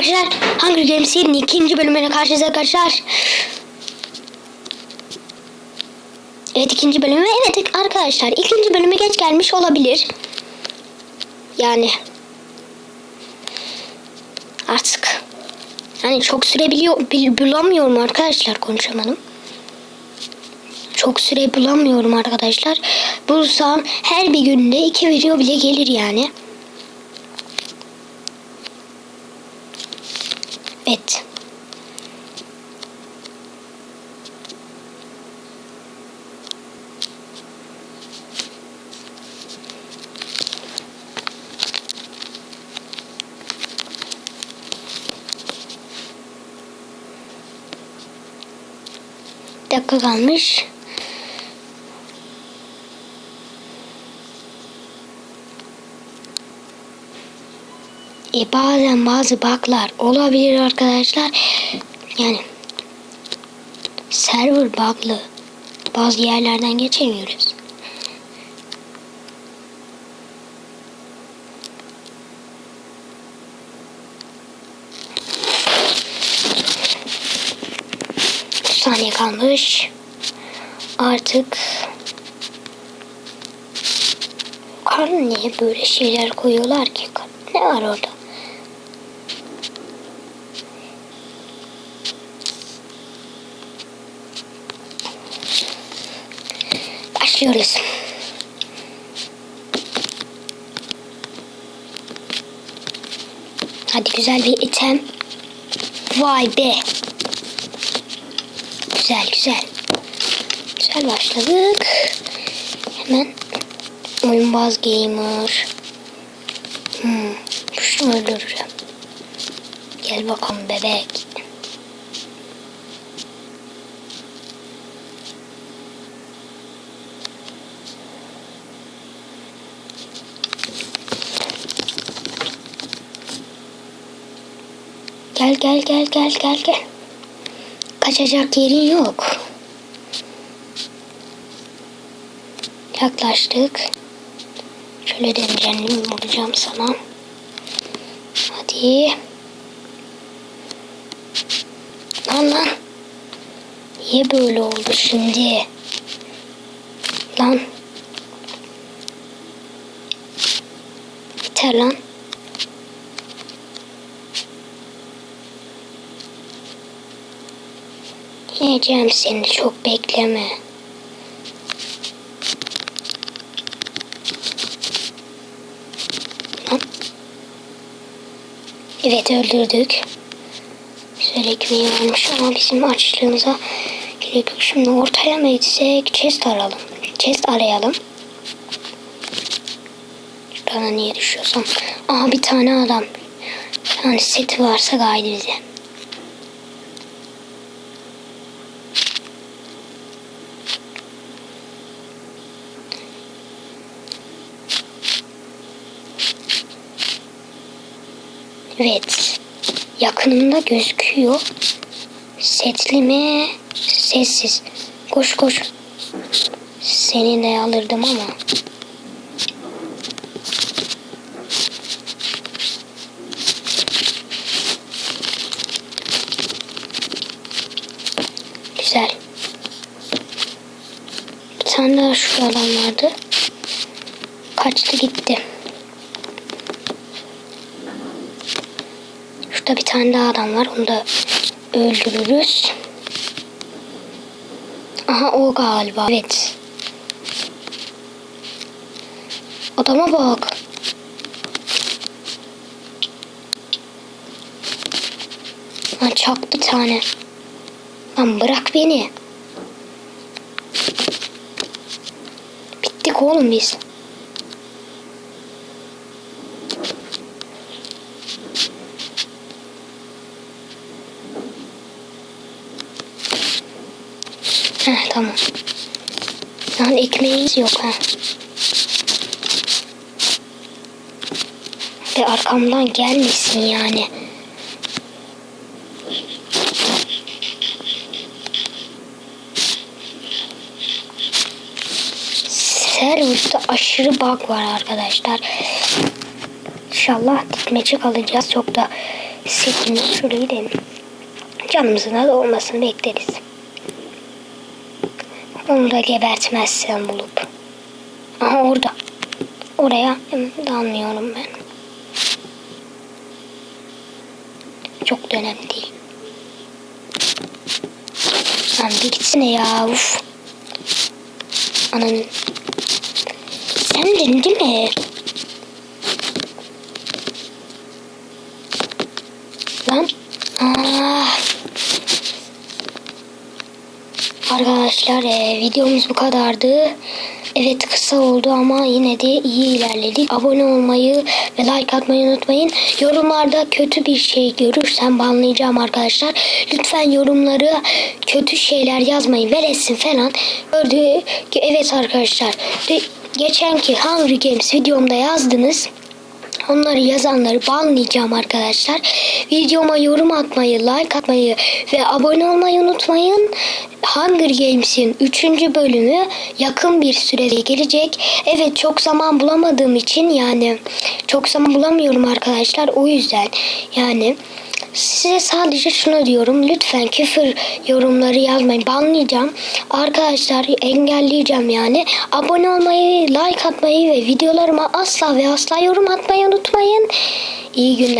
arkadaşlar Hunger Games'in ikinci bölümüne karşınızda arkadaşlar. Evet ikinci bölümü. Evet arkadaşlar ikinci bölüme geç gelmiş olabilir. Yani artık yani çok süre biliyor, bil- bulamıyorum arkadaşlar konuşamadım. Çok süre bulamıyorum arkadaşlar. Bulsam her bir günde iki video bile gelir yani. Evet. dakika kalmış. E bazen bazı bug'lar olabilir arkadaşlar. Yani server bug'lı bazı yerlerden geçemiyoruz. Saniye kalmış. Artık Kan niye böyle şeyler koyuyorlar ki? Ne var orada? Başlıyoruz. Hadi güzel bir item. Vay be. Güzel güzel. Güzel başladık. Hemen oyunbaz gamer. Hmm, şunu öldürürüm. Gel bakalım bebek. Gel gel gel gel gel gel. Kaçacak yerin yok. Yaklaştık. Şöyle deneyeceğim vuracağım sana. Hadi. Lan lan. Niye böyle oldu şimdi? Lan. Biter lan. Yiyeceğim seni çok bekleme. Evet öldürdük. Güzel ekmeği varmış ama bizim açlığımıza gerek yok. Şimdi ortaya mı gitsek chest arayalım. Chest arayalım. Şurana niye düşüyorsam. Aha bir tane adam. Yani seti varsa gaydi bize. Evet. Yakınında gözüküyor. Setli mi? Sessiz. Koş koş. Seni de alırdım ama. Güzel. Bir tane daha şu adam vardı. Kaçtı gitti. Şurada bir tane daha adam var. Onu da öldürürüz. Aha o galiba. Evet. Adama bak. Lan çak bir tane. Lan bırak beni. Bittik oğlum biz. Heh tamam. Lan ekmeğimiz yok ha. Ve arkamdan gelmesin yani. Server'da aşırı bug var arkadaşlar. İnşallah dikmecik alacağız. Çok da sekmiyor. Şurayı da canımızın da olmasını bekleriz. Onu da gebertmezsen bulup. Aha orada. Oraya hmm, dalmıyorum ben. Çok da önemli değil. Lan bir gitsene ya uf. Ananın. Sen dedin değil mi? Lan. Ah. Arkadaşlar e, videomuz bu kadardı. Evet kısa oldu ama yine de iyi ilerledik. Abone olmayı ve like atmayı unutmayın. Yorumlarda kötü bir şey görürsem banlayacağım arkadaşlar. Lütfen yorumları kötü şeyler yazmayın. Veresin falan. Gördüğü evet arkadaşlar. Geçenki Hungry Games videomda yazdınız. Onları yazanları banlayacağım arkadaşlar. Videoma yorum atmayı, like atmayı ve abone olmayı unutmayın. Hunger Games'in 3. bölümü yakın bir sürede gelecek. Evet çok zaman bulamadığım için yani çok zaman bulamıyorum arkadaşlar. O yüzden yani Size sadece şunu diyorum. Lütfen küfür yorumları yazmayın. Banlayacağım. Arkadaşlar engelleyeceğim yani. Abone olmayı, like atmayı ve videolarıma asla ve asla yorum atmayı unutmayın. İyi günler.